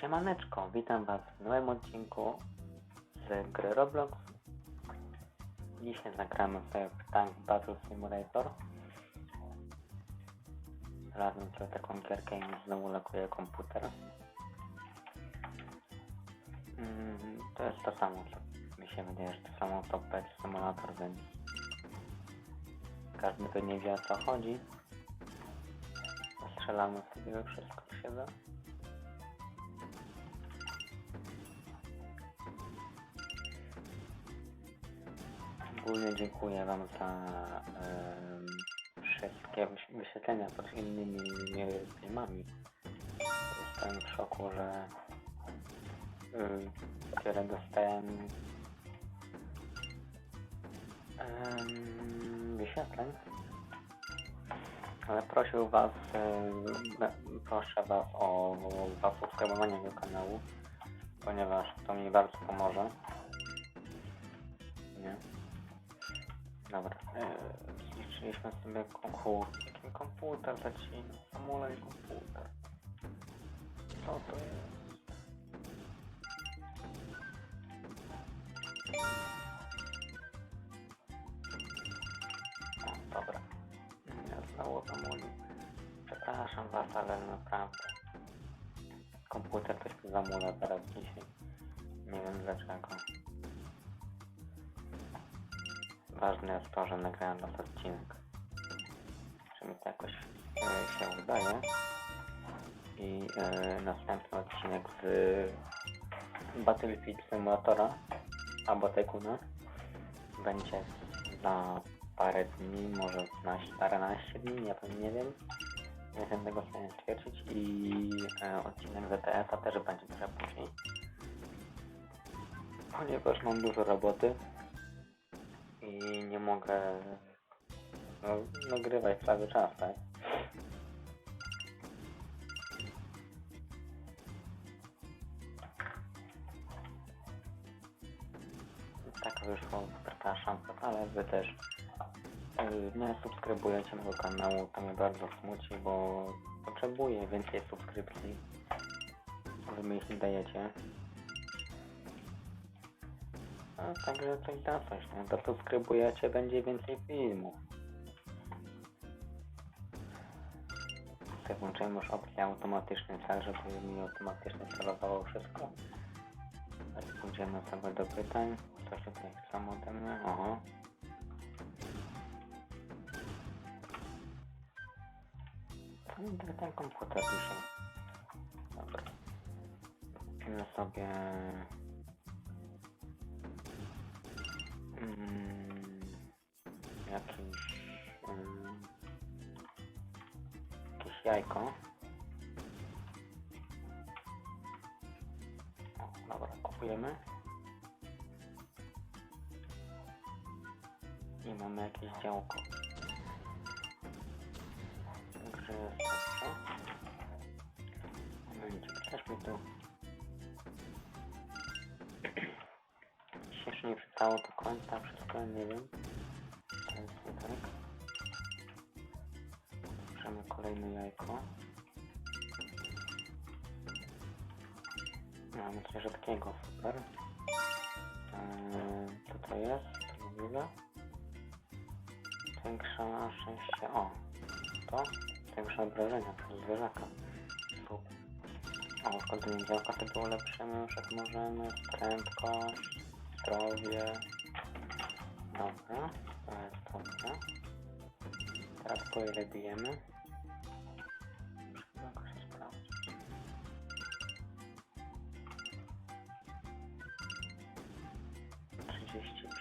Siemaneczko, witam Was w nowym odcinku z gry Roblox. Dzisiaj zagramy sobie w Tank Battle Simulator. Znalazłem sobie taką gierkę i znowu lakuje komputer. Mm, to jest to samo, co mi się wydaje, że to samo co Pet Simulator, więc każdy pewnie wie o co chodzi. Strzelamy sobie wszystko się da. Ogólnie dziękuję Wam za em, wszystkie wyś- wyświetlenia pod innymi e, filmami. Jestem w szoku, że y, tyle dostałem em, wyświetleń. Ale prosił Was, proszę Was o zasubskrybowanie do kanału, ponieważ to mi bardzo pomoże. Dobra, yy, zliczyliśmy sobie konkurs. Jaki komputer zacina? Samolej komputer. Co to jest? O, dobra. Ja znowu zamówił. Przepraszam was, ale naprawdę. Komputer mi zamula teraz dzisiaj. Nie wiem dlaczego. Ważne jest to, że nagrałem nas odcinek. Czy mi to jakoś e, się udaje. I e, następny odcinek z Battlefield Simulatora albo Tycoona będzie za parę dni, może na paręnaście dni, ja pewnie nie wiem. Nie jestem tego w stanie stwierdzić i e, odcinek ZTS-a też będzie trochę później. Ponieważ mam dużo roboty i nie mogę no, nagrywać cały czas, tak? Tak wyszło, przepraszam, ale wy też yy, nie subskrybujecie mojego kanału, to mnie bardzo smuci, bo potrzebuję więcej subskrypcji. Wy mi ich nie dajecie. Także i da coś, no to subskrybujecie, będzie więcej filmów. Tutaj włączyłem już opcję automatyczny cel, żeby mi automatycznie celowało wszystko. Teraz pójdziemy sobie do pytań. Coś tutaj chcą ode mnie. Oho. Co ten komputer dzisiaj? Dobra. Kupimy sobie... Mm, jakiś... Mm, jakieś jajko. O, dobra, kupujemy. I mamy jakieś działko. Także też mi tu. Przeczytało do końca, wszystko nie wiem. To jest tak. Bierzemy kolejne jajko. Mamy coś rzadkiego, super. Eee, co to jest? To widzę. Zwiększa szczęście. O, to zwiększa obrażenia przez zwierzaka. O, skończymy działka, to ulepszymy już jak możemy. Prędkość, zdrowie. Dobra, to jest dobrze. Teraz po ile bijemy. To sprawdzić.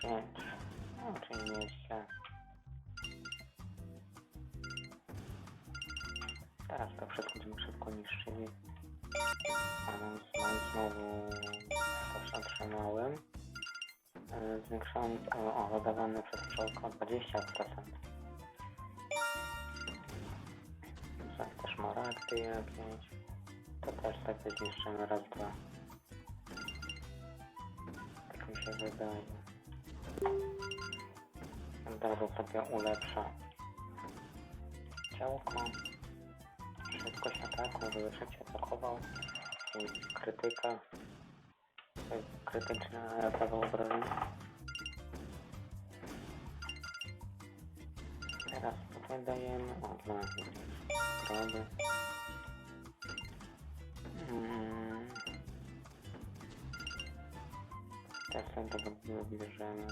Pięć. No, czyli nie jest. Teraz to wszystko będziemy szybko niszczyli. A więc znowu to otrzymałem. Yy, Zwiększałem o, o dodawane przez strzałkę o 20%. Są też maragdy jakieś. To też tak zniszczymy raz, dwa. Tak mi się wydaje. Od razu sobie ulepszę działko. Szybkość ataku, żeby szybciej atakował. i krytyka. Krytyczna prawo obrażenia. Teraz tutaj dajemy o dla zdrowy. Mm. Teraz tego bierzemy.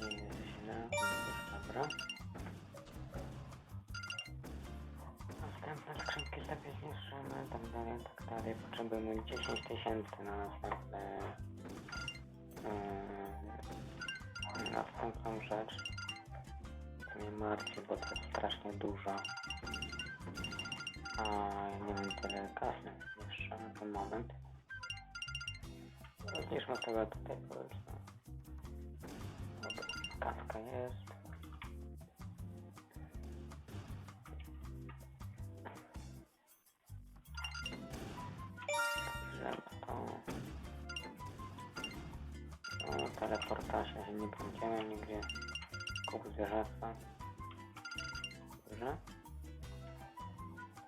Nie jest źle, dobra. Sobie zniszczymy, tak dalej, tak dalej. Potrzebujemy 10 tysięcy na następne... Yy, następną rzecz. To mnie martwi, bo to jest strasznie dużo. A nie wiem tyle kasy jeszcze na ten moment. Zniszczmy sobie tutaj powiedzmy. Dobra, kaska jest. Teleportacie się nie będziemy nigdzie. Kup zwierzęta. Dobrze?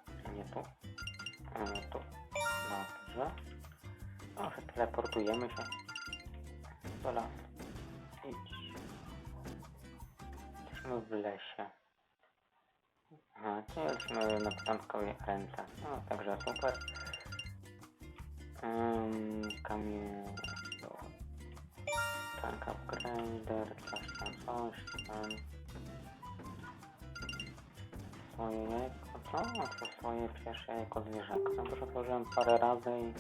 Czy nie tu? A nie tu. Dobrze. Może teleportujemy się do lasu. Idź. Jesteśmy w lesie. Aha, tu jesteśmy na początkowej ręce. No, także super. Um, kamień do tank upgrader, coś tam, coś tam. Swoje jajko, co? A to swoje pierwsze jajko zwierzaka. No już otworzyłem parę razy i...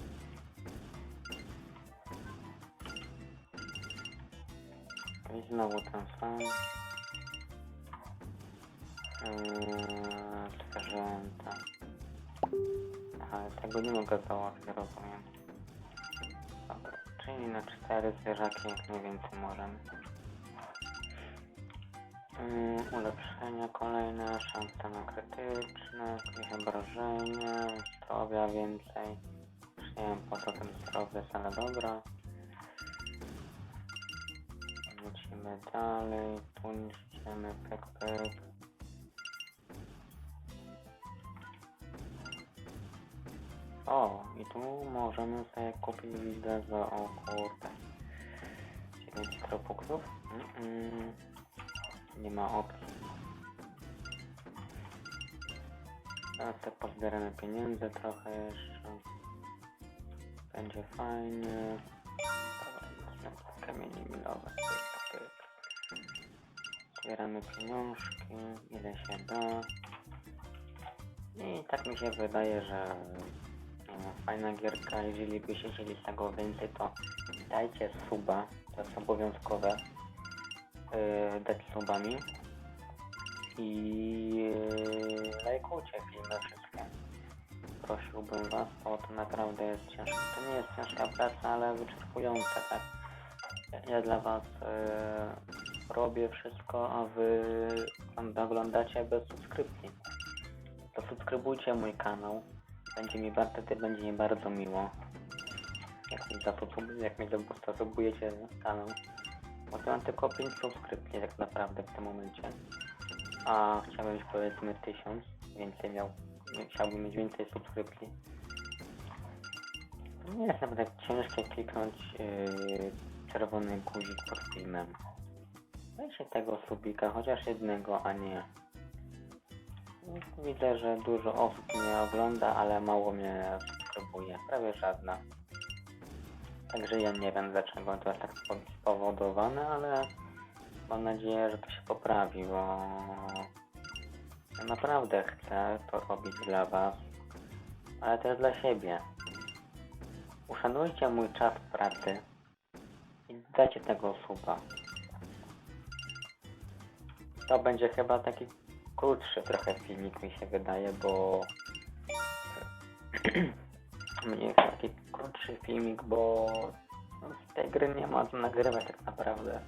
I znowu ten sam. Eee, zwierzęta. Aha, tego nie mogę założyć, rozumiem. Czyli na cztery zwierzaki jak mniej więcej możemy. Ym, ulepszenia kolejne, szanse na krytyczne, jakieś obrażenia, zdrowia więcej. Już nie wiem po co ten zdrowy jest, ale dobra. Lecimy dalej, tu niszczymy, pyk. O, i tu możemy sobie kupić widzę za, o kurde, 9 punktów. Mm -mm. Nie ma opcji. Teraz te pozbieramy pieniędzy trochę jeszcze. Będzie fajnie. Kamienie milowe. Zbieramy pieniążki, ile się da. I tak mi się wydaje, że fajna gierka. Jeżeli byście chcieli tego więcej, to dajcie suba. To jest obowiązkowe. Yy, dać subami. I yy, lajkujcie filmy wszystkie. Prosiłbym was, bo to naprawdę jest ciężkie. To nie jest ciężka praca, ale wyczerpująca, tak? Ja dla was yy, robię wszystko, a wy oglądacie bez subskrypcji. To subskrybujcie mój kanał. Będzie mi bardzo, będzie mi bardzo miło. Jak mi zasubskrybujecie, jak mi zasubskrybujecie kanał. Bo to mam tylko 5 subskrypcji tak naprawdę w tym momencie. A chciałbym mieć powiedzmy 1000. Więcej miał. Chciałbym mieć więcej subskrypcji. To nie jest naprawdę ciężkie kliknąć yy, czerwony guzik pod filmem. Weźcie tego subika, chociaż jednego, a nie. Widzę, że dużo osób mnie ogląda, ale mało mnie subskrybuje. Prawie żadna. Także ja nie wiem dlaczego to jest tak spo- spowodowane, ale mam nadzieję, że to się poprawi, bo ja naprawdę chcę to robić dla Was, ale też dla siebie. Uszanujcie mój czas pracy i dajcie tego suba. To będzie chyba taki krótszy trochę filmik mi się wydaje, bo mnie taki krótszy filmik, bo no, z tej gry nie ma co nagrywać tak naprawdę.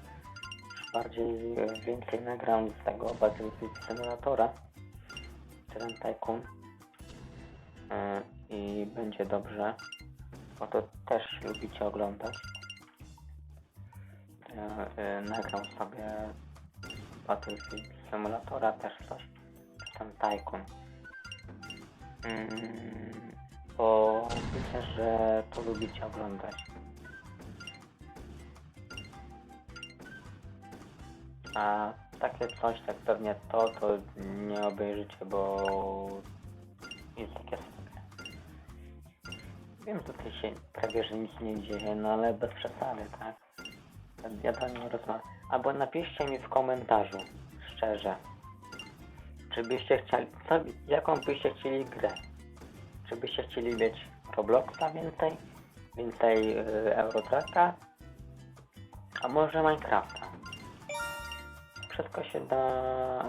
Już bardziej więcej nagram z tego Battlefield Simulatora, ten Tycoon i będzie dobrze, bo to też lubicie oglądać. E, nagram sobie Battlefield Simulatora też coś, ten Tycoon. Mm, bo myślę, że to lubicie oglądać. A takie coś, tak pewnie to, to nie obejrzycie, bo jest takie sobie. Wiem, że tutaj się prawie, że nic nie dzieje, no ale bez przesady, tak? Ja to nie rozmawiam. Albo napiszcie mi w komentarzu, szczerze, czy byście chcieli, co, jaką byście chcieli grę? Czy byście chcieli mieć Robloxa więcej? Więcej y, Eurotracka? A może Minecrafta? Wszystko się da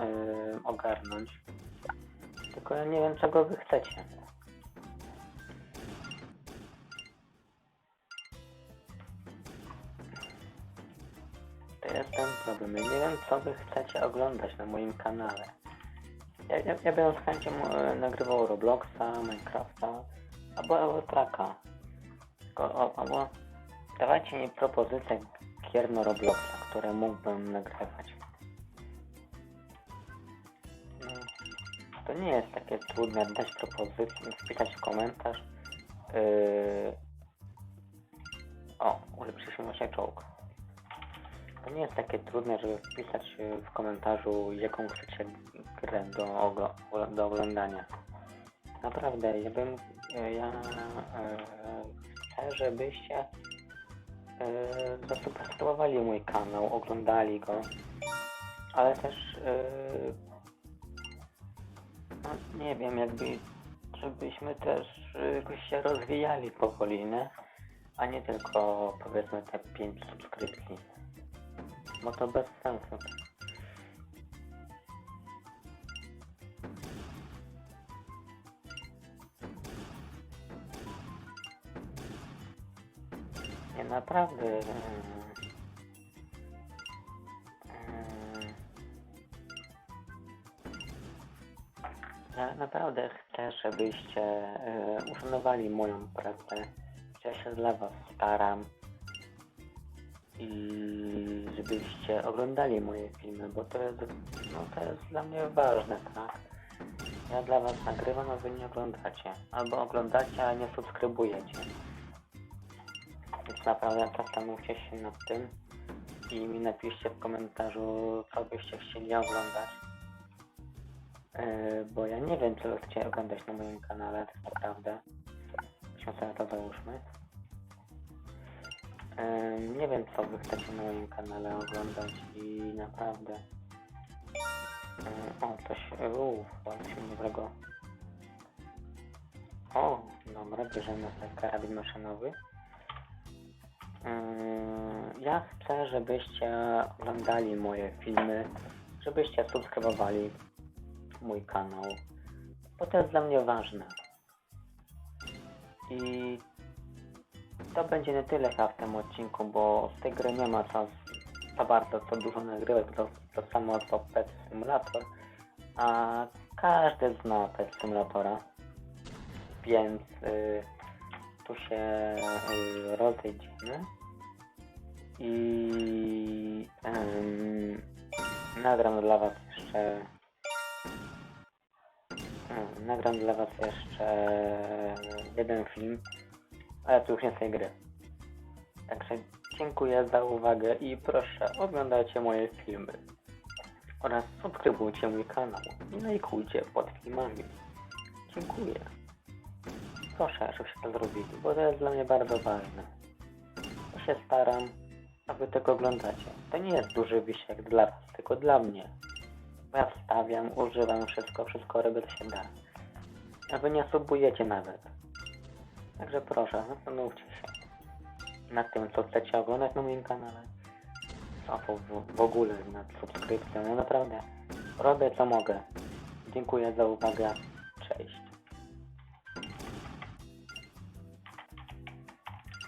y, ogarnąć. Tylko ja nie wiem czego wy chcecie. Nie wiem co wy chcecie oglądać na moim kanale. Ja, ja, ja bym z chęcią e, nagrywał Robloxa, Minecrafta albo o, albo dawajcie mi propozycje gier na Robloxa, które mógłbym nagrywać. No, to nie jest takie trudne dać propozycję, wpisać w komentarz. Yy... O, ulepszyliśmy właśnie czołg. To nie jest takie trudne, żeby wpisać e, w komentarzu, jaką chcecie grę do, do oglądania. Naprawdę, ja bym, e, ja e, chcę, żebyście e, zasubskrybowali mój kanał, oglądali go, ale też e, no, nie wiem, jakby, żebyśmy też jakoś się rozwijali powoli, nie? A nie tylko powiedzmy te 5 subskrypcji. Bo to bez sensu. Nie naprawdę. Ja naprawdę chcę, żebyście e, uszanowali moją pracę. Ja się dla was staram i żebyście oglądali moje filmy, bo to jest, no to jest dla mnie ważne, tak? Ja dla was nagrywam, a wy nie oglądacie. Albo oglądacie, a nie subskrybujecie. Więc naprawdę zastanówcie się nad tym i mi napiszcie w komentarzu, co byście chcieli oglądać. Yy, bo ja nie wiem, co chcecie oglądać na moim kanale, tak naprawdę. Sobie to załóżmy. Nie wiem co wy chcecie na moim kanale oglądać i naprawdę. O, coś. Uuu, coś nowego. O, dobra, bierzemy sobie karabin maszynowy. Ja chcę, żebyście oglądali moje filmy, żebyście subskrybowali mój kanał, bo to jest dla mnie ważne. I to będzie nie tyle w tym odcinku, bo z tej gry nie ma co za bardzo co dużo nagrywać, to, to samo co Pet Simulator, a każdy zna Pet Simulatora, więc y, tu się y, rozejdziemy i ym, nagram dla was jeszcze y, nagram dla was jeszcze jeden film ale to już nie z tej gry. Także dziękuję za uwagę i proszę oglądajcie moje filmy. Oraz subskrybujcie mój kanał i lajkujcie pod filmami. Dziękuję. Proszę, żebyście to zrobili, bo to jest dla mnie bardzo ważne. Ja się staram, a wy tego oglądacie. To nie jest duży wysiłek dla was, tylko dla mnie. Bo ja wstawiam, używam wszystko, wszystko robię co się da. A wy nie subujecie nawet. Także proszę, zastanówcie się nad tym, co chcecie oglądać na moim kanale. Co w, w ogóle nad subskrypcją. No naprawdę, robię co mogę. Dziękuję za uwagę.